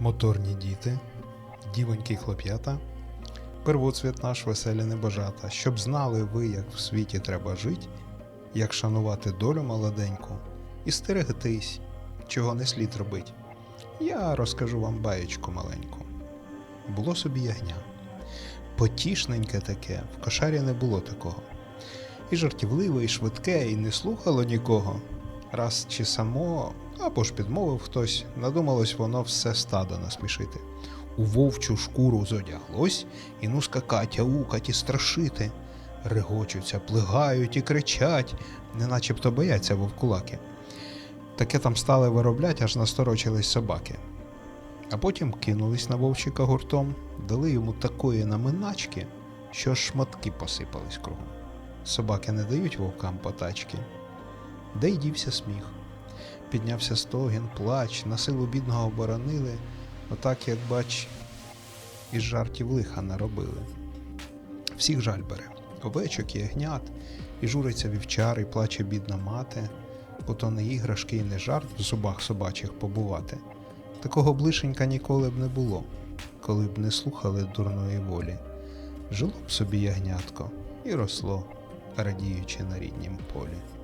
моторні діти, дівонькі хлоп'ята, первоцвіт наш веселі небожата, щоб знали ви, як в світі треба жить, як шанувати долю молоденьку і стерегтись, чого не слід робить. Я розкажу вам баєчку маленьку. Було собі ягня. Потішненьке таке, в кошарі не було такого. І жартівливе, і швидке, і не слухало нікого. Раз чи само, або ж підмовив хтось, надумалось воно все стадо насмішити. У вовчу шкуру зодяглось, і ну скакать, аукать і страшити. Регочуться, плигають і кричать, неначебто бояться вовкулаки. Таке там стали вироблять, аж насторочились собаки. А потім кинулись на вовчика гуртом, дали йому такої наминачки, що шматки посипались кругом. Собаки не дають вовкам потачки. Де й дівся сміх. Піднявся стогін, плач, на силу бідного оборонили, отак, як бач, із жартів лиха наробили. Всіх жаль бере, овечок ягнят, і журиться вівчар, і плаче бідна мати, бо то не іграшки і не жарт в зубах собачих побувати. Такого блишенька ніколи б не було, коли б не слухали дурної волі. Жило б собі ягнятко і росло, радіючи на ріднім полі.